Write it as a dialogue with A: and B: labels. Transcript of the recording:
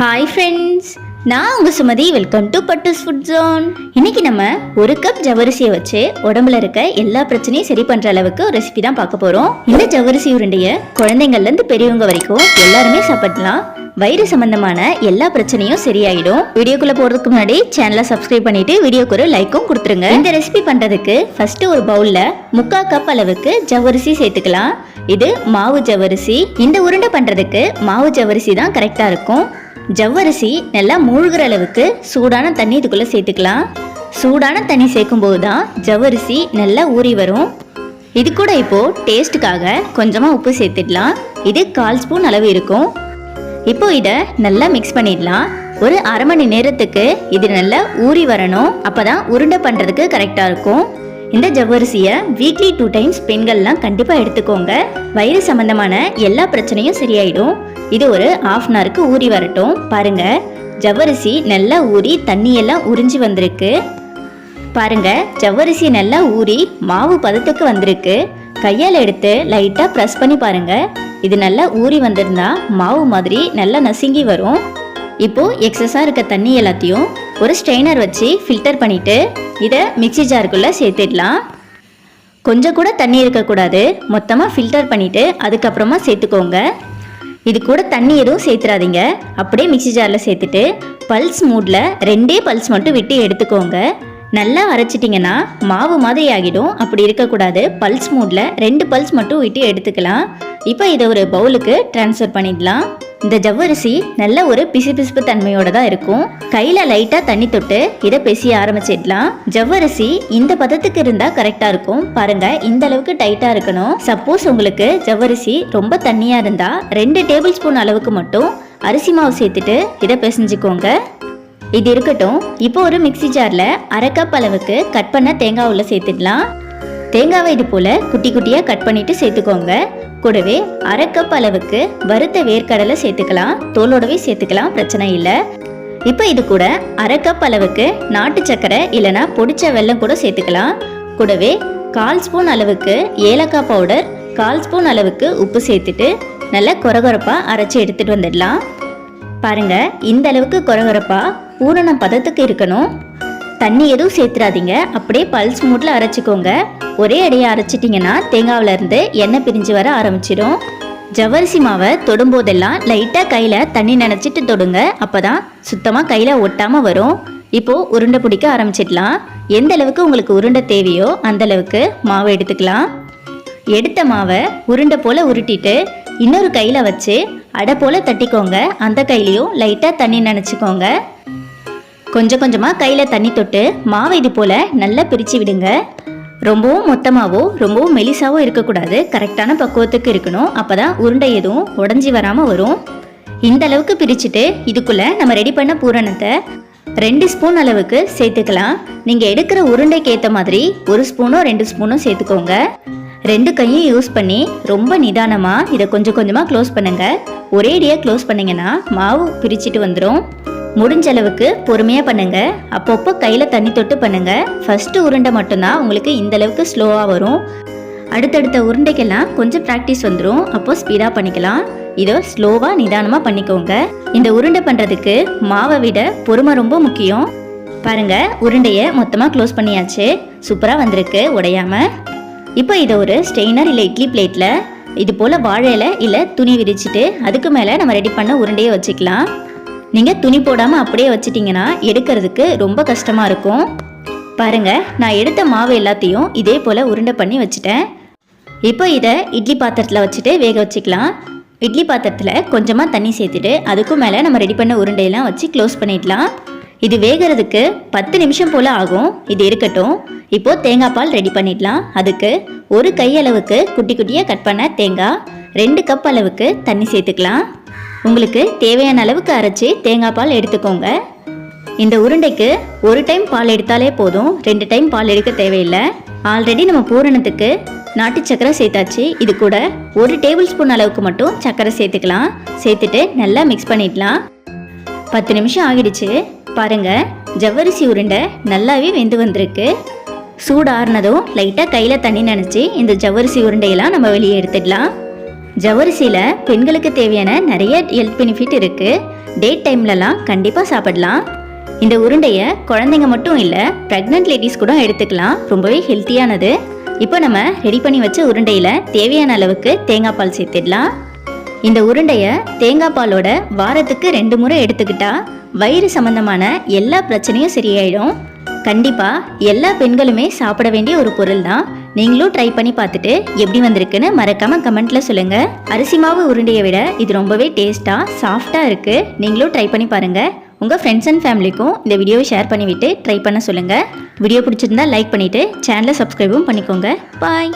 A: Hi friends நான் உங்கள் Sumathi. Welcome to Pattu's food zone இன்னைக்கு நம்ம ஒரு கப் ஜவரிசியை வச்சு உடம்புல இருக்க எல்லா பிரச்சனையும் சரி பண்ணுற அளவுக்கு ஒரு ரெசிபி தான் பார்க்க போகிறோம் இந்த ஜவரிசி உருண்டையை குழந்தைங்கள்லேருந்து பெரியவங்க வரைக்கும் எல்லாருமே சாப்பிடலாம். வயிறு சம்பந்தமான எல்லா பிரச்சனையும் சரியாயிடும். வீடியோக்குள்ள போறதுக்கு முன்னாடி சேனலை சப்ஸ்கிரைப் பண்ணிட்டு வீடியோக்கு ஒரு லைக்கும் கொடுத்துருங்க. இந்த ரெசிபி பண்றதுக்கு ஃபர்ஸ்ட் ஒரு பவுல்ல முக்கா கப் அளவுக்கு ஜவரிசி சேர்த்துக்கலாம். இது மாவு ஜவரிசி இந்த உருண்டை பண்றதுக்கு மாவு ஜவரிசி தான் கரெக்டா இருக்கும். ஜவ்வரிசி நல்லா மூழ்கிற அளவுக்கு சூடான தண்ணி இதுக்குள்ளே சேர்த்துக்கலாம். சூடான தண்ணி சேர்க்கும் போது தான் ஜவ்வரிசி நல்லா ஊறி வரும். இது கூட இப்போது டேஸ்ட்டுக்காக கொஞ்சமாக உப்பு சேர்த்துடலாம். இது கால் ஸ்பூன் அளவு இருக்கும். இப்போ இதை நல்லா மிக்ஸ் பண்ணிடலாம். ஒரு அரை மணி நேரத்துக்கு இது நல்லா ஊறி வரணும். அப்போ தான் உருண்டை பண்ணுறதுக்கு கரெக்டாக இருக்கும். இந்த ஜவ்வரிசியை வீக்லி டூ டைம்ஸ் பெண்கள்லாம் கண்டிப்பாக எடுத்துக்கோங்க. வயிறு சம்மந்தமான எல்லா பிரச்சனையும் சரியாயிடும். இது ஒரு ஆஃப் அன் ஹவருக்கு ஊறி வரட்டும். பாருங்க ஜவ்வரிசி நல்லா ஊறி தண்ணியெல்லாம் உறிஞ்சி வந்திருக்கு. பாருங்க ஜவ்வரிசி நல்லா ஊறி மாவு பதத்துக்கு வந்திருக்கு. கையால் எடுத்து லைட்டாக ப்ரெஸ் பண்ணி பாருங்க. இது நல்லா ஊறி வந்திருந்தா மாவு மாதிரி நல்லா நசுங்கி வரும். இப்போ எக்ஸஸாக இருக்க தண்ணி எல்லாத்தையும் ஒரு ஸ்ட்ரெயினர் வச்சு ஃபில்டர் பண்ணிட்டு இதை மிக்ஸி ஜாருக்குள்ளே சேர்த்துடலாம். கொஞ்சம் கூட தண்ணி இருக்கக்கூடாது. மொத்தமாக ஃபில்டர் பண்ணிவிட்டு அதுக்கப்புறமா சேர்த்துக்கோங்க. இது கூட தண்ணி எதுவும் சேர்த்துறாதீங்க. அப்படியே மிக்சி ஜாரில் சேர்த்துட்டு பல்ஸ் மூடில் ரெண்டே பல்ஸ் மட்டும் விட்டு எடுத்துக்கோங்க. நல்லா அரைச்சிட்டிங்கன்னா மாவு மாதிரி ஆகிடும். அப்படி இருக்கக்கூடாது. பல்ஸ் மூடில் ரெண்டு பல்ஸ் மட்டும் விட்டு எடுத்துக்கலாம். இப்போ இதை ஒரு பவுலுக்கு ட்ரான்ஸ்ஃபர் பண்ணிடலாம். இந்த ஜவ்வரிசி நல்ல ஒரு பிசுபிசுப்பு தன்மையோட தான் இருக்கும். கையில் லைட்டாக தண்ணி தொட்டு இதை பிசிய ஆரம்பிச்சிடலாம். ஜவ்வரிசி இந்த பதத்துக்கு இருந்தால் கரெக்டாக இருக்கும். பாருங்க இந்த அளவுக்கு டைட்டாக இருக்கணும். சப்போஸ் உங்களுக்கு ஜவ்வரிசி ரொம்ப தண்ணியாக இருந்தால் ரெண்டு டேபிள் ஸ்பூன் அளவுக்கு மட்டும் அரிசி மாவு சேர்த்துட்டு இதை பிசைஞ்சுக்கோங்க. இது இருக்கட்டும். இப்போ ஒரு மிக்ஸி ஜாரில் அரை கப் அளவுக்கு கட் பண்ண தேங்காய் உள்ள சேர்த்துடலாம். தேங்காவை இது போல் குட்டி குட்டியாக கட் பண்ணிட்டு சேர்த்துக்கோங்க. கூடவே அரை கப் அளவுக்கு வறுத்த வேர்க்கடலை சேர்த்துக்கலாம். தோலோடவே சேர்த்துக்கலாம் பிரச்சனை இல்லை. இப்போ இது கூட அரை கப் அளவுக்கு நாட்டு சக்கரை இல்லைனா பொடிச்ச வெல்லம் கூட சேர்த்துக்கலாம். கூடவே கால் ஸ்பூன் அளவுக்கு ஏலக்காய் பவுடர் கால் ஸ்பூன் அளவுக்கு உப்பு சேர்த்துட்டு நல்லா கொரகொரப்பாக அரைச்சி எடுத்துகிட்டு வந்துடலாம். பாருங்கள் இந்த அளவுக்கு கொரகொரப்பாக பூரணம் பதத்துக்கு இருக்கணும். தண்ணி எதுவும் சேர்த்துறாதீங்க அப்படியே பல்ஸ் மூட்டில் அரைச்சிக்கோங்க. ஒரே அடையை அரைச்சிட்டிங்கன்னா தேங்காவிலேருந்து எண்ணெய் பிரிஞ்சு வர ஆரம்பிச்சிடும். ஜவ்வரிசி மாவை தொடும்போதெல்லாம் லைட்டாக கையில் தண்ணி நினச்சிட்டு தொடுங்க. அப்போ தான் சுத்தமாக கையில் ஒட்டாமல் வரும். இப்போது உருண்டை பிடிக்க ஆரம்பிச்சிடலாம். எந்த அளவுக்கு உங்களுக்கு உருண்டை தேவையோ அந்த அளவுக்கு மாவை எடுத்துக்கலாம். எடுத்த மாவை உருண்டை போல் உருட்டிட்டு இன்னொரு கையில் வச்சு அடை போல் தட்டிக்கோங்க. அந்த கையிலையும் லைட்டாக தண்ணி நினச்சிக்கோங்க. கொஞ்சம் கொஞ்சமாக கையில் தண்ணி தொட்டு மாவை இது போல் நல்லா பிரித்து விடுங்க. ரொம்பவும் மொத்தமாகவோ ரொம்பவும் மெலிசாவோ இருக்கக்கூடாது. கரெக்டான பக்குவத்துக்கு இருக்கணும். அப்போ தான் உருண்டை எதுவும் உடஞ்சி வராமல் வரும். இந்த அளவுக்கு பிரிச்சுட்டு இதுக்குள்ளே நம்ம ரெடி பண்ண பூரணத்தை ரெண்டு ஸ்பூன் அளவுக்கு சேர்த்துக்கலாம். நீங்கள் எடுக்கிற உருண்டைக்கு ஏற்ற மாதிரி ஒரு ஸ்பூனோ ரெண்டு ஸ்பூனோ சேர்த்துக்கோங்க. ரெண்டு கையும் யூஸ் பண்ணி ரொம்ப நிதானமாக இதை கொஞ்சம் கொஞ்சமாக க்ளோஸ் பண்ணுங்கள் ஒரேடியாக க்ளோஸ் பண்ணிங்கன்னா மாவு பிரிச்சுட்டு வந்துடும் முடிஞ்ச அளவுக்கு பொறுமையாக பண்ணுங்க. அப்பப்போ கையில் தண்ணி தொட்டு பண்ணுங்க. ஃபஸ்ட்டு உருண்டை மட்டும்தான் உங்களுக்கு இந்த அளவுக்கு ஸ்லோவாக வரும். அடுத்தடுத்த உருண்டைக்கெல்லாம் கொஞ்சம் ப்ராக்டிஸ் வந்துடும் அப்போ ஸ்பீடாக பண்ணிக்கலாம். இதை ஸ்லோவாக நிதானமாக பண்ணிக்கோங்க. இந்த உருண்டை பண்ணுறதுக்கு மாவை விட பொறுமை ரொம்ப முக்கியம். பாருங்க உருண்டையை மொத்தமாக க்ளோஸ் பண்ணியாச்சு. சூப்பராக வந்திருக்கு உடையாமல் இப்போ இதை ஒரு ஸ்டெயினர் இல்லை இட்லி பிளேட்டில் இது போல் வாழை இல்லை துணி விரிச்சிட்டு அதுக்கு மேலே நம்ம ரெடி பண்ண உருண்டையை வச்சுக்கலாம். நீங்கள் துணி போடாமல் அப்படியே வச்சிட்டிங்கன்னா எடுக்கிறதுக்கு ரொம்ப கஷ்டமாக இருக்கும். பாருங்க நான் எடுத்த மாவு எல்லாத்தையும் இதே போல் உருண்டை பண்ணி வச்சுட்டேன். இப்போ இதை இட்லி பாத்திரத்தில் வச்சுட்டு வேக வச்சுக்கலாம். இட்லி பாத்திரத்தில் கொஞ்சமாக தண்ணி சேர்த்துட்டு அதுக்கும் மேலே நம்ம ரெடி பண்ண உருண்டையெல்லாம் வச்சு க்ளோஸ் பண்ணிடலாம். இது வேகிறதுக்கு பத்து நிமிஷம் போல் ஆகும். இது இருக்கட்டும். இப்போது தேங்காய் பால் ரெடி பண்ணிடலாம். அதுக்கு ஒரு கையளவுக்கு குட்டி குட்டியாக கட் பண்ண தேங்காய் ரெண்டு கப் அளவுக்கு தண்ணி சேர்த்துக்கலாம். உங்களுக்கு தேவையான அளவுக்கு அரைச்சி தேங்காய் பால் எடுத்துக்கோங்க. இந்த உருண்டைக்கு ஒரு டைம் பால் எடுத்தாலே போதும். ரெண்டு டைம் பால் எடுக்க தேவையில்லை. ஆல்ரெடி நம்ம பூரணத்துக்கு நாட்டு சக்கரை சேர்த்தாச்சு. இது கூட ஒரு டேபிள் ஸ்பூன் அளவுக்கு மட்டும் சக்கரை சேர்த்துக்கலாம். சேர்த்துட்டு நல்லா மிக்ஸ் பண்ணிடலாம். பத்து நிமிஷம் ஆகிடுச்சு. பாருங்கள் ஜவ்வரிசி உருண்டை நல்லாவே வெந்து வந்திருக்கு. சூடு ஆறுனதும் லைட்டாக கையில் தண்ணி நினச்சி இந்த ஜவ்வரிசி உருண்டையெல்லாம் நம்ம வெளியே எடுத்துடலாம். ஜவ்வரிசியில் பெண்களுக்கு தேவையான நிறைய ஹெல்த் பெனிஃபிட் இருக்குது டேட் டைம்லலாம் கண்டிப்பாக சாப்பிடலாம். இந்த உருண்டையை குழந்தைங்க மட்டும் இல்லை ப்ரெக்னென்ட் லேடிஸ் கூட எடுத்துக்கலாம். ரொம்பவே ஹெல்த்தியானது இப்போ நம்ம ரெடி பண்ணி வச்ச உருண்டையில் தேவையான அளவுக்கு தேங்காய் பால் சேர்த்துடலாம். இந்த உருண்டையை தேங்காய் பாலோட வாரத்துக்கு ரெண்டு முறை எடுத்துக்கிட்டா வயிறு சம்பந்தமான எல்லா பிரச்சனையும் சரியாயிடும். கண்டிப்பாக எல்லா பெண்களுமே சாப்பிட வேண்டிய ஒரு பொருள் தான் நீங்களும் ட்ரை பண்ணி பார்த்துட்டு எப்படி வந்திருக்குன்னு மறக்காம கமெண்ட்ல சொல்லுங்க. அரிசி மாவு உருண்டையை விட இது ரொம்பவே டேஸ்டா சாஃப்டா இருக்கு. நீங்களும் ட்ரை பண்ணி பாருங்க. உங்க ஃப்ரெண்ட்ஸ் அண்ட் ஃபேமிலிக்கும் இந்த வீடியோவை ஷேர் பண்ணிவிட்டு ட்ரை பண்ண சொல்லுங்க. வீடியோ பிடிச்சிருந்தா லைக் பண்ணிட்டு சேனலை சப்ஸ்கிரைபும் பண்ணிக்கோங்க. பாய்